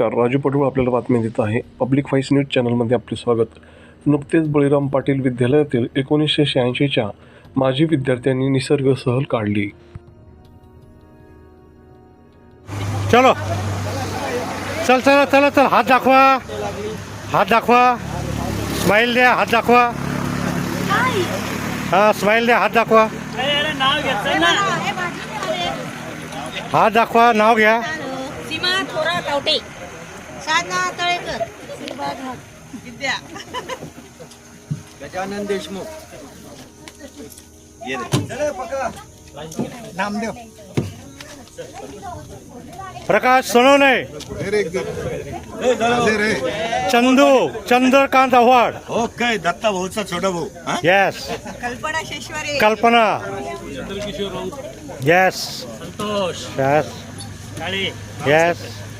नमस्कार. राजू पटोळ आपल्याला बातमी देत आहे. पब्लिक व्हॉइस न्यूज चॅनलमध्ये आपले स्वागत. नुकतेच बळीराम पाटील विद्यालयातील एकोणीसशे शहाऐंशीच्या माजी विद्यार्थ्यांनी निसर्ग सहल काढली. चलो. चल चला चला चल. हात दाखवा. हात दाखवा. स्माईल द्या हात दाखवा. हा स्माईल द्या हात दाखवा. हात दाखवा नाव घ्या. सीमा थोरा कावटे. साधना तळेकर. विद्या गजानन देशमुख. नामदेव प्रकाश सोनवणे चंदू चंद्रकांत आव्हाड. ओके दत्ता भाऊचा छोटा भाऊ हा? येस कल्पना शेश्वरे. कल्पना. येस येस येस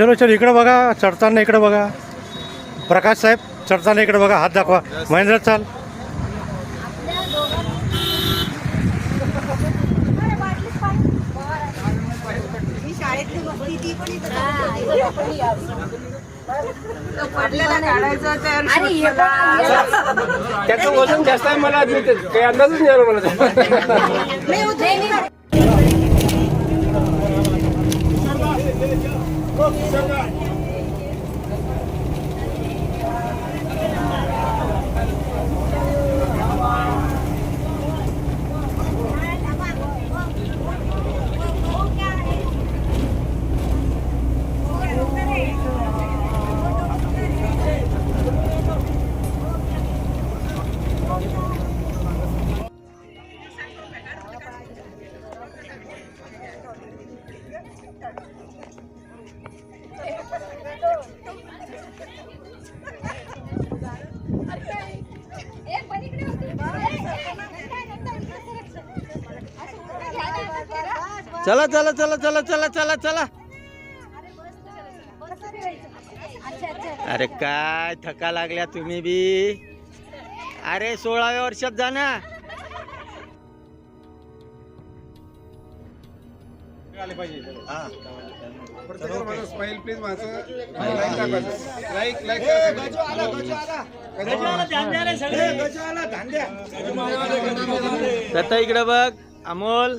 चलो चलो इकडं बघा चढताना इकडं बघा. प्रकाश साहेब चढताना इकडे बघा हात दाखवा. महेंद्र चाल. शाळेतली गोष्टी ती पण इथं तो पडलेला काढायचा तर त्याचं वजन जास्त आहे मला काही अंदाजच नाही आला मला त्याचा. चला चला चला चला चला चला चला. अरे काय थका लागल्या तुम्ही बी. अरे सोळाव्या वर्षात जा ना. इकडे बघ अमोल.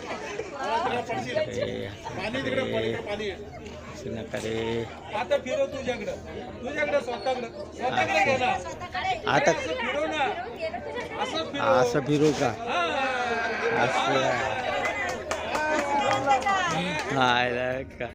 आता फिरव तुझ्याकडं. तुझ्याकडं स्वतःकडं. स्वतःकडे घे ना. आता फिरव ना. असं फिरव असं फिरू का. असं. हाय का?